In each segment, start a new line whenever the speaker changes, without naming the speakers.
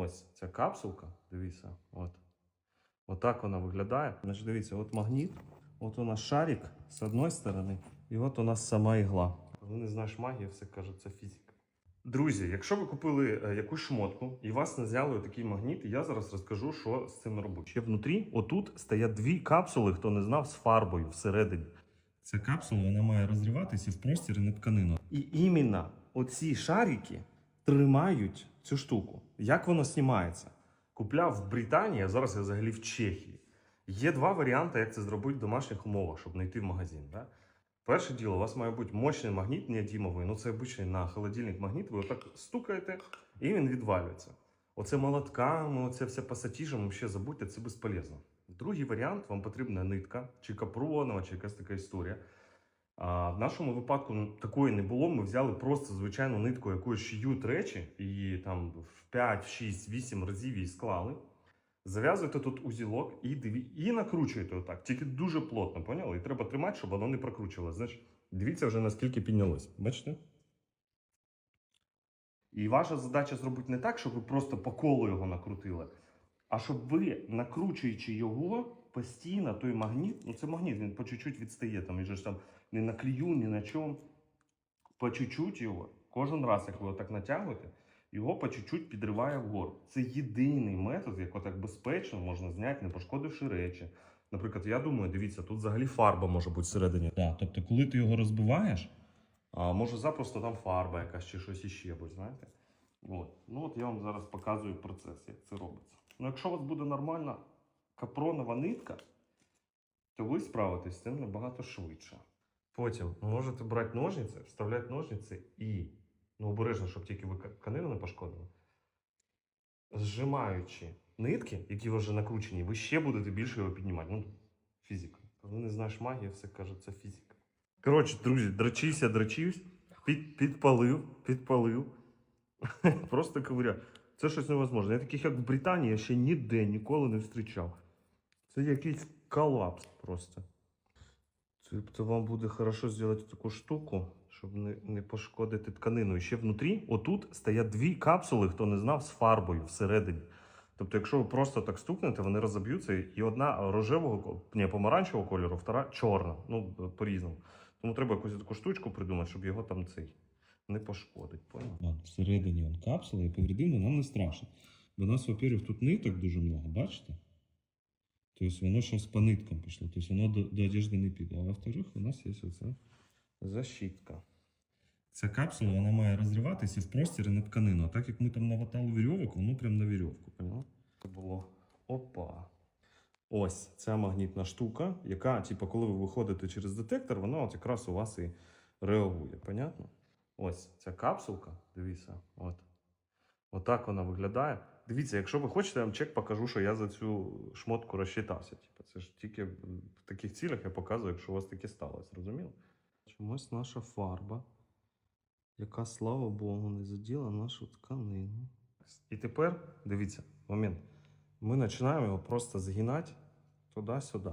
Ось ця капсулка, дивіться, от. Отак вона виглядає. Значить, дивіться, от магніт, от у нас шарик з одної сторони, і от у нас сама ігла. Коли не знаєш магії, все кажуть, це фізика. Друзі, якщо ви купили е, якусь шмотку і вас не взяли такий магніт, я зараз розкажу, що з цим робити. Ще внутрі, отут стоять дві капсули, хто не знав, з фарбою всередині. Ця капсула вона має розриватися в простір і на тканину. І іменно оці шарики тримають цю штуку. Як воно знімається? Купляв в Британії, а зараз я взагалі в Чехії. Є два варіанти, як це зробити в домашніх умовах, щоб не йти в магазин. Да? Перше діло, у вас має бути мощний магніт неодімовий. Ну це обичний на холодильник магніт. Ви отак стукаєте, і він відвалюється. Оце молотками, оце все пасатіжем, ще забудьте, це безполезно. Другий варіант вам потрібна нитка, чи капронова, чи якась така історія. А в нашому випадку такої не було. Ми взяли просто звичайну нитку, якою шиють речі, і там в 5, 6, 8 разів її склали. Зав'язуєте тут узілок і диві... і накручуєте отак. Тільки дуже плотно, поняли? І треба тримати, щоб воно не прокручувалося. Значить, дивіться вже наскільки піднялось. Бачите? І ваша задача зробити не так, щоб ви просто по колу його накрутили, а щоб ви, накручуючи його, постійно той магніт, ну це магніт, він по чуть-чуть відстає, там, він ж там не на клею, ні на чому. По чуть-чуть його, кожен раз, як ви його так натягуєте, його по чуть-чуть підриває вгору. Це єдиний метод, як отак безпечно можна зняти, не пошкодивши речі. Наприклад, я думаю, дивіться, тут взагалі фарба може бути всередині. Да, тобто, коли ти його розбиваєш, а може запросто там фарба якась чи щось іще будь, знаєте? От. Ну от я вам зараз показую процес, як це робиться. Ну, якщо у вас буде нормальна капронова нитка, то ви справитесь з цим набагато швидше. Потім можете брати ножниці, вставляти ножниці і, ну обережно, щоб тільки ви тканину не пошкодили. Зжимаючи нитки, які вже накручені, ви ще будете більше його піднімати. Ну, фізика. Коли не знаєш магії, все каже, це фізика. Коротше, друзі, дрочився, дрочився, під, підпалив, підпалив. Просто ковиря. Це щось невозможне. Я таких, як в Британії, я ще ніде ніколи не зустрічав. Це якийсь колапс просто. Тобто вам буде хорошо зробити таку штуку, щоб не, не пошкодити тканину. І ще внутрі, отут стоять дві капсули, хто не знав, з фарбою всередині. Тобто, якщо ви просто так стукнете, вони розоб'ються, і одна рожевого, ні, помаранчевого кольору, втора чорна. Ну, по-різному. Тому треба якусь таку штучку придумати, щоб його там цей не пошкодить. Понял?
Всередині он капсула і повредимо нам не страшно. У нас, во-первых, тут ниток дуже много, бачите? Тобто воно зараз по ниткам пішло, тобто воно до, до одежди не піде. А во-вторых, у нас є оце.
Защитка.
Ця капсула вона має розриватися в простір на тканину. А так як ми там наватали вірьовок, воно прям на вірьовку.
Це було. Опа. Ось ця магнітна штука, яка, типу, коли ви виходите через детектор, вона от якраз у вас і реагує. Понятно? Ось ця капсулка, дивіться, от. Отак вона виглядає. Дивіться, якщо ви хочете, я вам чек покажу, що я за цю шмотку розчитався. Типу, це ж тільки в таких цілях я показую, якщо у вас таке сталося, зрозуміло? Чомусь наша фарба, яка, слава Богу, не заділа нашу тканину. І тепер, дивіться, момент. Ми починаємо його просто згинати туди-сюди.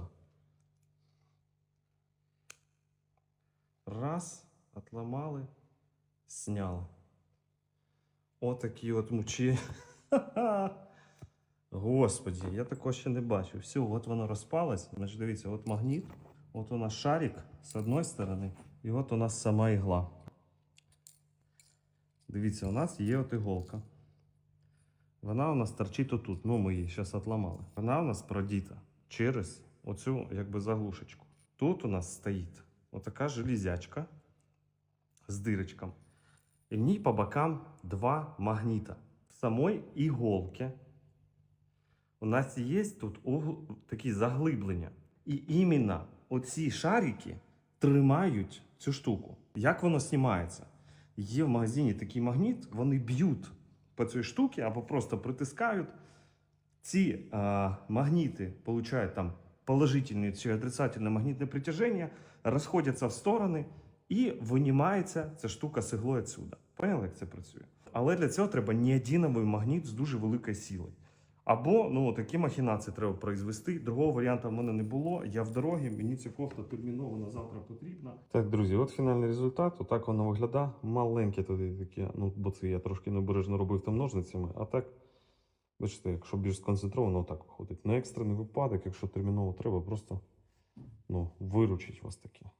Раз, отламали, сняли. Отакі от мучі. Господі, я такого ще не бачив. Все, от воно розпалось. Значить, дивіться, от магніт, от у нас шарик з одної сторони, і от у нас сама ігла. Дивіться, у нас є от іголка. Вона у нас торчить отут. Ну, ми її зараз отламали. Вона у нас продіта через оцю якби заглушечку. Тут у нас стоїть отака железячка з дирочком. І в ній по бокам два магніта. В самої іголки у нас є тут такі заглиблення. І іменно оці шарики тримають цю штуку. Як воно знімається? Є в магазині такий магніт, вони б'ють по цій штуці або просто притискають. Ці а, магніти получають там положительне чи отрицательне магнітне притяження, розходяться в сторони і винімається ця штука з іглою відсюди. Поняли, як це працює? Але для цього треба неодиновий магніт з дуже великою силою. Або ну такі махінації треба произвести. Другого варіанту в мене не було. Я в дорогі, мені ця кофта терміново на завтра потрібна. Так, друзі, от фінальний результат. Отак воно виглядає. Маленькі туди такі, ну бо це я трошки необережно робив там ножницями. А так Бачите, якщо більш сконцентровано, так виходить. На екстрений випадок, якщо терміново треба, просто ну, виручить вас таке.